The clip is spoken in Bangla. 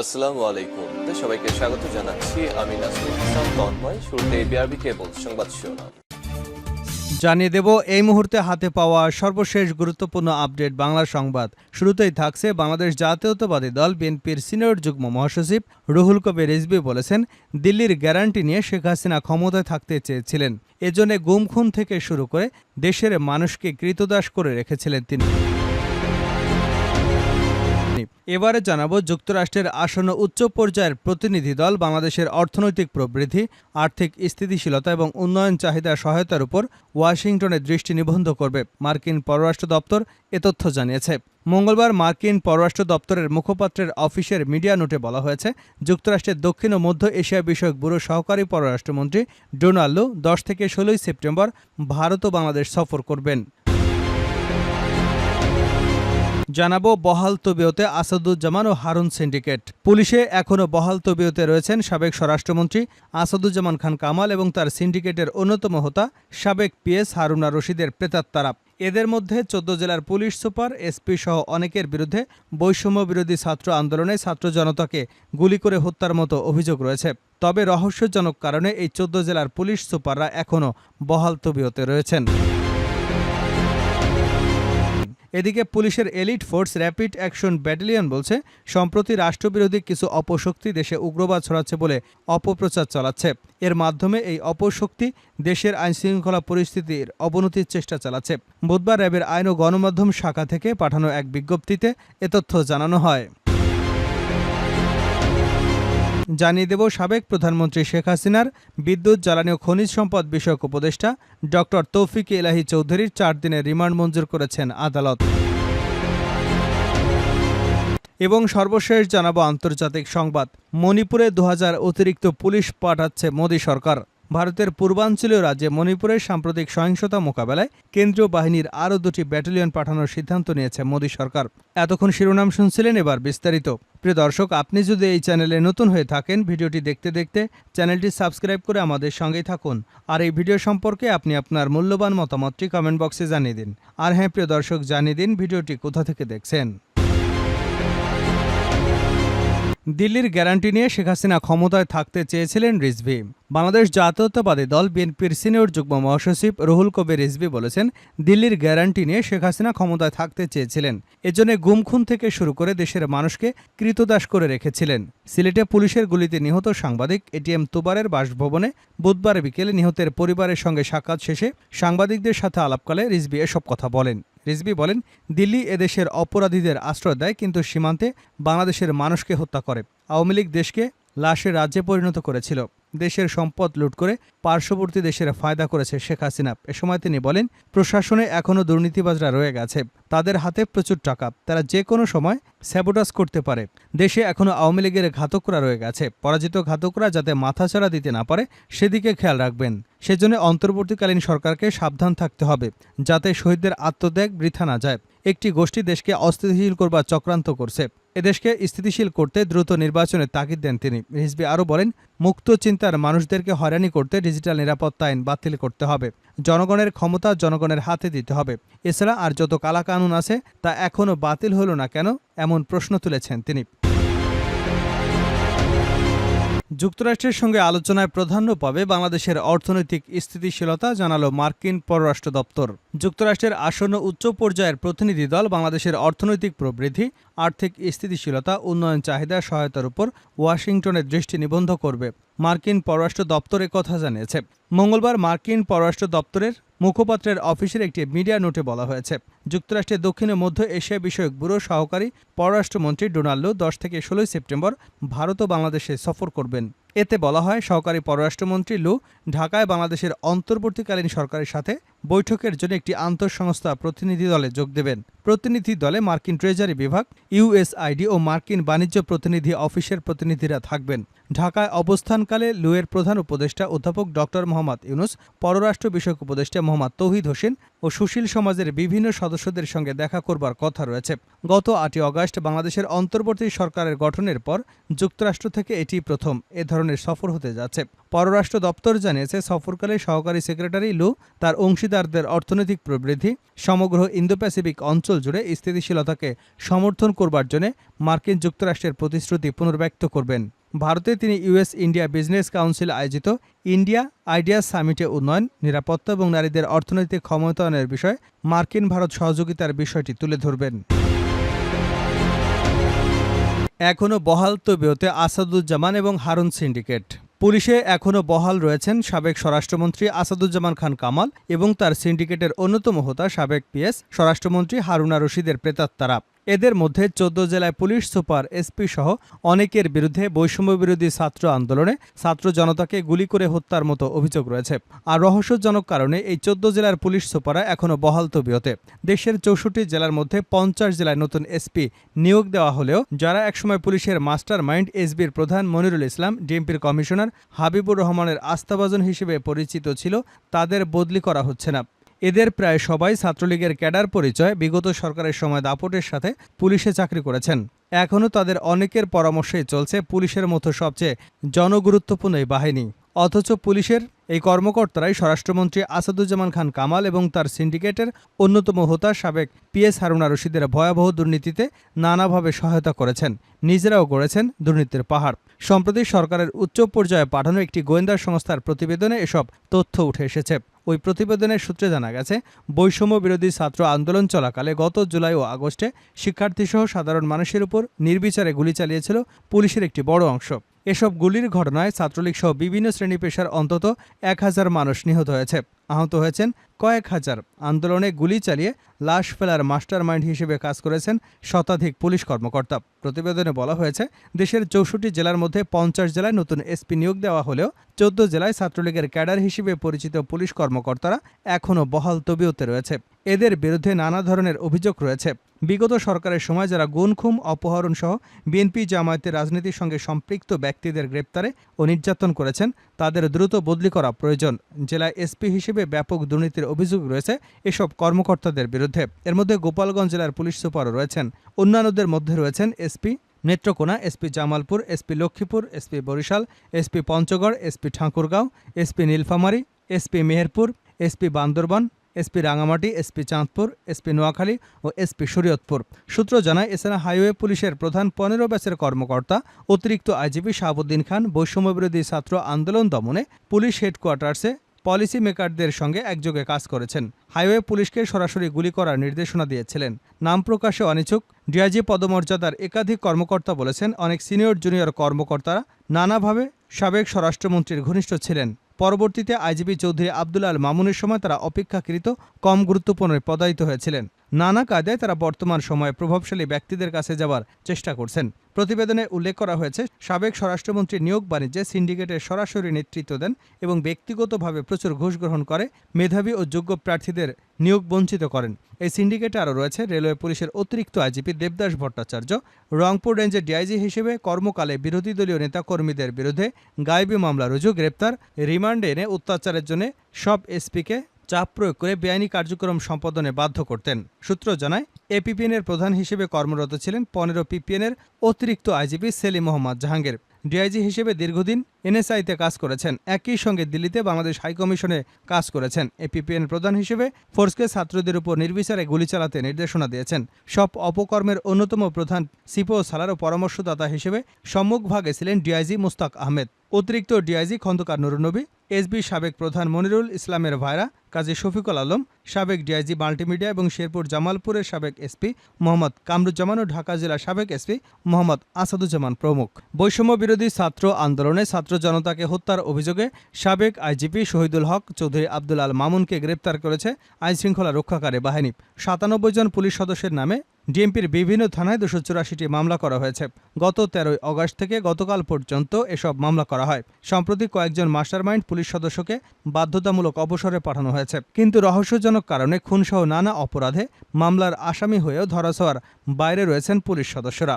আসসালামু আলাইকুম। সবাইকে স্বাগত জানাচ্ছি। আমি নাসরুল হাসান তন্ময়। শুরুতে বিআরবি কেবল সংবাদ শিরোনাম। জানিয়ে দেব, এই মুহূর্তে হাতে পাওয়া সর্বশেষ গুরুত্বপূর্ণ আপডেট বাংলা সংবাদ। শুরুতেই থাকছে বাংলাদেশ জাতীয়তাবাদী দল বিএনপির সিনিয়র যুগ্ম মহাসচিব রুহুল কবির রিজভি বলেছেন, দিল্লির গ্যারান্টি নিয়ে শেখ হাসিনা ক্ষমতায় থাকতে চেয়েছিলেন। এজন্য গুম খুন থেকে শুরু করে দেশের মানুষকে কৃতদাস করে রেখেছিলেন তিনি। এবারে জানাব যুক্তরাষ্ট্রের আসন্ন উচ্চ পর্যায়ের প্রতিনিধি দল, বাংলাদেশের অর্থনৈতিক প্রবৃদ্ধি, আর্থিক স্থিতিশীলতা এবং উন্নয়ন চাহিদা সহায়তার উপর ওয়াশিংটনে দৃষ্টি নিবন্ধ করবে মার্কিন পররাষ্ট্র দপ্তর, এ তথ্য জানিয়েছে। মঙ্গলবার মার্কিন পররাষ্ট্র দপ্তরের মুখপাত্রের অফিসের মিডিয়া নোটে বলা হয়েছে, যুক্তরাষ্ট্রের দক্ষিণ ও মধ্য এশিয়া বিষয়ক ব্যুরো সহকারী পররাষ্ট্রমন্ত্রী ডোনাল্ডো দশ থেকে ষোলোই সেপ্টেম্বর ভারত ও বাংলাদেশ সফর করবেন। জানাব বহাল তবিয়তে আসাদুজ্জামান ও হারুন সিন্ডিকেট। পুলিশে এখনও বহাল তবিয়তে রয়েছেন সাবেক স্বরাষ্ট্রমন্ত্রী আসাদুজ্জামান খান কামাল এবং তার সিন্ডিকেটের অন্যতম হোতা সাবেক পিএস হারুনা রশিদের প্রেতাত্মারা। এদের মধ্যে চোদ্দ জেলার পুলিশ সুপার, এসপি সহ অনেকের বিরুদ্ধে বৈষম্য বিরোধী ছাত্র আন্দোলনে ছাত্র জনতাকে গুলি করে হত্যার মতো অভিযোগ রয়েছে। তবে রহস্যজনক কারণে এই চোদ্দ জেলার পুলিশ সুপাররা এখনও বহাল তবিয়তে রয়েছেন। এদিকে পুলিশের elite force rapid action battalion বলছে, সম্প্রতি রাষ্ট্রবিরোধী কিছু অপশক্তি দেশে উগ্রবাদ ছড়াচ্ছে বলে অপপ্রচার চালাচ্ছে। এর মাধ্যমে এই অপশক্তি দেশের আইন শৃঙ্খলা পরিস্থিতির অবনতির চেষ্টা চালাচ্ছে। বুধবার র্যাবের আইন ও গণমাধ্যম শাখা থেকে পাঠানো এক বিজ্ঞপ্তিতে এ তথ্য জানানো হয়। জানিয়ে দেব সাবেক প্রধানমন্ত্রী শেখ হাসিনার বিদ্যুৎ, জ্বালানি ও খনিজ সম্পদ বিষয়ক উপদেষ্টা ডক্টর তৌফিক এলাহি চৌধুরীর চার দিনের রিমান্ড মঞ্জুর করেছেন আদালত। এবং সর্বশেষ জানাব আন্তর্জাতিক সংবাদ। মণিপুরে দু হাজার অতিরিক্ত পুলিশ পাঠাচ্ছে মোদী সরকার। ভারতের পূর্বাঞ্চলীয় রাজ্যে মণিপুরের সাম্প্রতিক সহিংসতা মোকাবেলায় কেন্দ্রীয় বাহিনীর আরও দুটি ব্যাটালিয়ন পাঠানোর সিদ্ধান্ত নিয়েছে মোদী সরকার। এতক্ষণ শিরোনাম শুনছিলেন এবার বিস্তারিত। প্রিয় দর্শক, আপনি যদি এই চ্যানেলে নতুন হয়ে থাকেন, ভিডিওটি দেখতে দেখতে চ্যানেলটি সাবস্ক্রাইব করে আমাদের সঙ্গেই থাকুন। আর এই ভিডিও সম্পর্কে আপনি আপনার মূল্যবান মতামতটি কমেন্ট বক্সে জানিয়ে দিন। আর হ্যাঁ প্রিয় দর্শক, জানিয়ে দিন ভিডিওটি কোথা থেকে দেখছেন। দিল্লির গ্যারান্টি নিয়ে শেখ হাসিনা ক্ষমতায় থাকতে চেয়েছিলেন রিজভি। বাংলাদেশ জাতীয়তাবাদী দল বিএনপির সিনিয়র যুগ্ম মহাসচিব রুহুল কবির রিজভি বলেছেন, দিল্লির গ্যারান্টি নিয়ে শেখ হাসিনা ক্ষমতায় থাকতে চেয়েছিলেন। এজন্য গুমখুন থেকে শুরু করে দেশের মানুষকে কৃতদাস করে রেখেছিলেন। সিলেটে পুলিশের গুলিতে নিহত সাংবাদিক এটিএম তুবারের বাসভবনে বুধবার বিকেলে নিহতের পরিবারের সঙ্গে সাক্ষাৎ শেষে সাংবাদিকদের সাথে আলাপকালে রিজভি এসব কথা বলেন। রিজভি বলেন, দিল্লি এদেশের অপরাধীদের আশ্রয় দেয়, কিন্তু সীমান্তে বাংলাদেশের মানুষকে হত্যা করে। আওয়ামী লীগ দেশকে লাশের রাজ্যে পরিণত করেছিল। দেশের সম্পদ লুট করে পার্শ্ববর্তী দেশের ফায়দা করেছে শেখ হাসিনা। এ সময় তিনি বলেন, প্রশাসনে এখনও দুর্নীতিবাজরা রয়ে গেছে। তাদের হাতে প্রচুর টাকা। তারা যে কোনো সময় স্যাবোটাস করতে পারে। দেশে এখনও আওয়ামী লীগের ঘাতকরা রয়ে গেছে। পরাজিত ঘাতকরা যাতে মাথাচাড়া দিতে না পারে, সেদিকে খেয়াল রাখবেন। সেজন্য অন্তর্বর্তীকালীন সরকারকে সাবধান থাকতে হবে, যাতে শহীদদের আত্মত্যাগ বৃথা না যায়। একটি গোষ্ঠী দেশকে অস্থিতিশীল করবার চক্রান্ত করছে। এদেশকে স্থিতিশীল করতে দ্রুত নির্বাচনের তাগিদ দেন তিনি। রিজবি আরও বলেন, মুক্ত চিন্তার মানুষদেরকে হয়রানি করতে ডিজিটাল নিরাপত্তা আইন বাতিল করতে হবে। জনগণের ক্ষমতা জনগণের হাতে দিতে হবে। এছাড়া আর যত কালাকানুন আছে, তা এখনও বাতিল হলো না কেন, এমন প্রশ্ন তুলেছেন তিনি। যুক্তরাষ্ট্রের সঙ্গে আলোচনায় প্রাধান্য পাবে বাংলাদেশের অর্থনৈতিক স্থিতিশীলতা, জানালো মার্কিন পররাষ্ট্র দপ্তর। যুক্তরাষ্ট্রের আসন্ন উচ্চ পর্যায়ের প্রতিনিধি দল বাংলাদেশের অর্থনৈতিক প্রবৃদ্ধি, আর্থিক স্থিতিশীলতা, উন্নয়ন চাহিদা, সহায়তার উপর ওয়াশিংটনের দৃষ্টি নিবন্ধ করবে। মার্কিন পররাষ্ট্র দপ্তর কথা জানিয়েছে। মঙ্গলবার মার্কিন পররাষ্ট্র দপ্তরের মুখপাত্রের অফিসের একটি মিডিয়া নোটে বলা হয়েছে, যুক্তরাষ্ট্রের দক্ষিণ মধ্য এশিয়া বিষয়ক ব্যুরো সহকারী পররাষ্ট্রমন্ত্রী ডোনাল্ডো দশ থেকে ষোলোই সেপ্টেম্বর ভারত ও বাংলাদেশে সফর করবেন। এতে বলা হয় সহকারী পররাষ্ট্রমন্ত্রী লু ঢাকায় বাংলাদেশের অন্তর্বর্তীকালীন সরকারের সাথে বৈঠকের জন্য একটি আন্তঃসংস্থা প্রতিনিধি দলে যোগ দেবেন। প্রতিনিধি দলে মার্কিন ট্রেজারি বিভাগ ইউএসআইডি ও মার্কিন বাণিজ্য প্রতিনিধি অফিসের প্রতিনিধিরা থাকবেন। ঢাকায় অবস্থানকালে লুয়ের প্রধান উপদেষ্টা অধ্যাপক ডক্টর মোহাম্মদ ইউনুস, পররাষ্ট্র বিষয়ক উপদেষ্টা মোহাম্মদ তৌহিদ হোসেন ও সুশীল সমাজের বিভিন্ন সদস্যদের সঙ্গে দেখা করবার কথা রয়েছে। গত আটই অগাস্ট বাংলাদেশের অন্তর্বর্তী সরকারের গঠনের পর যুক্তরাষ্ট্র থেকে এটি প্রথম। এ ধরনের সফর হতে যাচ্ছে। পররাষ্ট্র দপ্তর জানিয়েছে, সফরকালে সহকারী সেক্রেটারি লু তার অংশীদারদের অর্থনৈতিক প্রবৃদ্ধি, সমগ্র ইন্দো প্যাসিফিক অঞ্চল জুড়ে স্থিতিশীলতাকে সমর্থন করবার জন্য মার্কিন যুক্তরাষ্ট্রের প্রতিশ্রুতি পুনর্ব্যক্ত করবেন। ভারতে তিনি ইউএস ইন্ডিয়া বিজনেস কাউন্সিল আয়োজিত ইন্ডিয়া আইডিয়াস সামিটে উন্নয়ন, নিরাপত্তা এবং নারীদের অর্থনৈতিক ক্ষমতায়নের বিষয়ে মার্কিন ভারত সহযোগিতার বিষয়টি তুলে ধরবেন। এখনও বহাল তবিয়তে আসাদুজ্জামান এবং হারুন সিন্ডিকেট। পুলিশে এখনও বহাল রয়েছেন সাবেক স্বরাষ্ট্রমন্ত্রী আসাদুজ্জামান খান কামাল এবং তার সিন্ডিকেটের অন্যতম হোতা সাবেক পিএস স্বরাষ্ট্রমন্ত্রী হারুনা রশিদের প্রেতাত্মারা। এদের মধ্যে চোদ্দ জেলায় পুলিশ, সুপার, এসপি সহ অনেকের বিরুদ্ধে বৈষম্যবিরোধী ছাত্র আন্দোলনে ছাত্র জনতাকে গুলি করে হত্যার মতো অভিযোগ রয়েছে। আর রহস্যজনক কারণে এই চোদ্দ জেলার পুলিশ, সুপাররা এখনও বহাল তবিয়তে। দেশের চৌষট্টি জেলার মধ্যে পঞ্চাশ জেলায় নতুন এসপি নিয়োগ দেওয়া হলেও যারা একসময় পুলিশের মাস্টার মাইন্ড এসবির প্রধান মনিরুল ইসলাম, ডিএমপির কমিশনার হাবিবুর রহমানের আস্থাভাজন হিসেবে পরিচিত ছিল, তাদের বদলি করা হচ্ছে না। এদের প্রায় সবাই ছাত্রলীগের ক্যাডার পরিচয় বিগত সরকারের সময় দাপটের সাথে পুলিশে চাকরি করেছেন। এখনও তাদের অনেকের পরামর্শেই চলছে পুলিশের মতো সবচেয়ে জনগুরুত্বপূর্ণ এই বাহিনী। অথচ পুলিশের এই কর্মকর্তারাই স্বরাষ্ট্রমন্ত্রী আসাদুজ্জামান খান কামাল এবং তার সিন্ডিকেটের অন্যতম হোতা সাবেক পিএস হারুনা রশিদের ভয়াবহ দুর্নীতিতে নানাভাবে সহায়তা করেছেন। নিজেরাও গড়েছেন দুর্নীতির পাহাড়। সম্প্রতি সরকারের উচ্চ পর্যায়ে পাঠানো একটি গোয়েন্দা সংস্থার প্রতিবেদনে এসব তথ্য উঠে এসেছে। ওই প্রতিবেদনের সূত্রে জানা গেছে, বৈষম্য বিরোধী ছাত্র আন্দোলন চলাকালে গত জুলাই ও আগস্টে শিক্ষার্থীসহ সাধারণ মানুষের উপর নির্বিচারে গুলি চালিয়েছিল পুলিশের একটি বড় অংশ। এসব গুলির ঘটনায় ছাত্রলীগ সহ বিভিন্ন শ্রেণি পেশার অন্তত এক হাজার মানুষ নিহত হয়েছে। আহত হয়েছেন কয়েক হাজার। আন্দোলনে গুলি চালিয়ে লাশ ফেলার মাস্টার মাইন্ড হিসেবে কাজ করেছেন শতাধিক পুলিশ কর্মকর্তা। প্রতিবেদনে বলা হয়েছে, দেশের চৌষট্টি জেলার মধ্যে পঞ্চাশ জেলায় নতুন এসপি নিয়োগ দেওয়া হলেও চোদ্দ জেলায় ছাত্রলীগের ক্যাডার হিসেবে পরিচিত পুলিশ কর্মকর্তারা এখনও বহাল তবিয়তে রয়েছে। এদের বিরুদ্ধে নানা ধরনের অভিযোগ রয়েছে। বিগত সরকারের সময় যারা গুনখুম অপহরণ সহ বিএনপি জামায়াতের রাজনীতির সঙ্গে সম্পৃক্ত ব্যক্তিদের গ্রেপ্তারে ও নির্যাতন করেছেন, তাদের দ্রুত বদলি করা প্রয়োজন। জেলায় এসপি হিসেবে ব্যাপক দুর্নীতির অভিযোগ রয়েছে এসব কর্মকর্তাদের বিরুদ্ধে। এর মধ্যে গোপালগঞ্জ জেলার পুলিশ সুপারও রয়েছেন। অন্যান্যদের মধ্যে রয়েছেন SP Netrokona, SP Jamalpur, SP Lakshmipur, SP Barishal, SP Panchagarh, SP Thakurgaon, SP Nilphamari, SP Meherpur, SP Bandarban, SP Rangamati, SP Chandpur, SP Noakhali ও এসপি শরীয়তপুর। সূত্র জানায়, এছাড়া হাইওয়ে পুলিশের প্রধান পনেরো ব্যাচের কর্মকর্তা, অতিরিক্ত আইজিপি শাহাবুদ্দিন খান, বৈষম্যবিরোধী ছাত্র আন্দোলন দমনে পুলিশ হেডকোয়ার্টার্সে পলিসি মেকারদের সঙ্গে একযোগে কাজ করেছেন। হাইওয়ে পুলিশকে সরাসরি গুলি করার নির্দেশনা দিয়েছিলেন। নাম প্রকাশে অনিচ্ছুক। ডিআইজি পদমর্যাদার একাধিক কর্মকর্তা বলেছেন, অনেক সিনিয়র জুনিয়র কর্মকর্তারা নানাভাবে সাবেক স্বরাষ্ট্রমন্ত্রীর ঘনিষ্ঠ ছিলেন। পরবর্তীতে আইজিপি চৌধুরী আব্দুল আল মামুনের সময় তারা অপেক্ষাকৃত কম গুরুত্বপূর্ণ পদায়িত হয়েছিলেন। নানা কায়দায় তারা বর্তমান সময়ে প্রভাবশালী ব্যক্তিদের কাছে যাওয়ার চেষ্টা করছেন। প্রতিবেদনে উল্লেখ করা হয়েছে, সাবেক স্বরাষ্ট্রমন্ত্রী নিয়োগ বাণিজ্যে সিন্ডিকেটের সরাসরি নেতৃত্ব দেন এবং ব্যক্তিগতভাবে প্রচুর ঘুষ গ্রহণ করে, মেধাবী ও যোগ্য প্রার্থীদের নিয়োগ বঞ্চিত করেন। এই সিন্ডিকেটে আরও রয়েছে, রেলওয়ে পুলিশের অতিরিক্ত আইজিপি দেবদাস ভট্টাচার্য, রংপুর রেঞ্জের ডিআইজি হিসেবে কর্মকালে বিরোধী দলীয় নেতাকর্মীদের বিরুদ্ধে গায়েবী মামলা রুজু, গ্রেপ্তার, রিমান্ডে এনে অত্যাচারের জন্য সব এসপিকে চাপ প্রয়োগ করে বেআইনি কার্যক্রম সম্পাদনে বাধ্য করতেন। সূত্র জানায়, এপিপিএনের প্রধান হিসেবে কর্মরত ছিলেন পনেরো পিপিএনের অতিরিক্ত আইজিপি সেলিম মোহাম্মদ জাহাঙ্গীর। ডিআইজি হিসেবে দীর্ঘদিন এনএসআইতে কাজ করেছেন। একই সঙ্গে দিল্লিতে বাংলাদেশ হাইকমিশনে কাজ করেছেন। এপিপিএন প্রধান হিসেবে ফোর্সকে ছাত্রদের উপর নির্বিচারে গুলি চালাতে নির্দেশনা দিয়েছেন। সব অপকর্মের অন্যতম প্রধান সিপো সালারও পরামর্শদাতা হিসেবে সম্মুখভাগে ছিলেন ডিআইজি মুস্তাক আহমেদ। অতিরিক্ত ডিআইজি খন্দকার নুরুন্নবী এসবি সাবেক প্রধান মনিরুল ইসলামের ভাইরা কাজী শফিকুল আলম, সাবেক ডিআইজি মাল্টিমিডিয়া এবং শেরপুর জামালপুরের সাবেক এসপি মোহাম্মদ কামরুজ্জামান ও ঢাকা জেলার সাবেক এসপি মোহাম্মদ আসাদুজ্জামান প্রমুখ। বৈষম্য বিরোধী ছাত্র আন্দোলনে ছাত্র জনতাকে হত্যার অভিযোগে সাবেক আইজিপি শহীদুল হক চৌধুরী আব্দুল আল মামুনকে গ্রেপ্তার করেছে আইনশৃঙ্খলা রক্ষাকারী বাহিনী। সাতানব্বই জন পুলিশ সদস্যের নামে ডিএমপির বিভিন্ন থানায় দুশো চুরাশিটি মামলা করা হয়েছে। গত তেরোই অগস্ট থেকে গতকাল পর্যন্ত এসব মামলা করা হয়। সম্প্রতি কয়েকজন মাস্টারমাইন্ড পুলিশ সদস্যকে বাধ্যতামূলক অবসরে পাঠানো হয়েছে। কিন্তু রহস্যজনক কারণে খুনসহ নানা অপরাধে মামলার আসামি হয়েও ধরাছোঁয়ার বাইরে রয়েছেন পুলিশ সদস্যরা।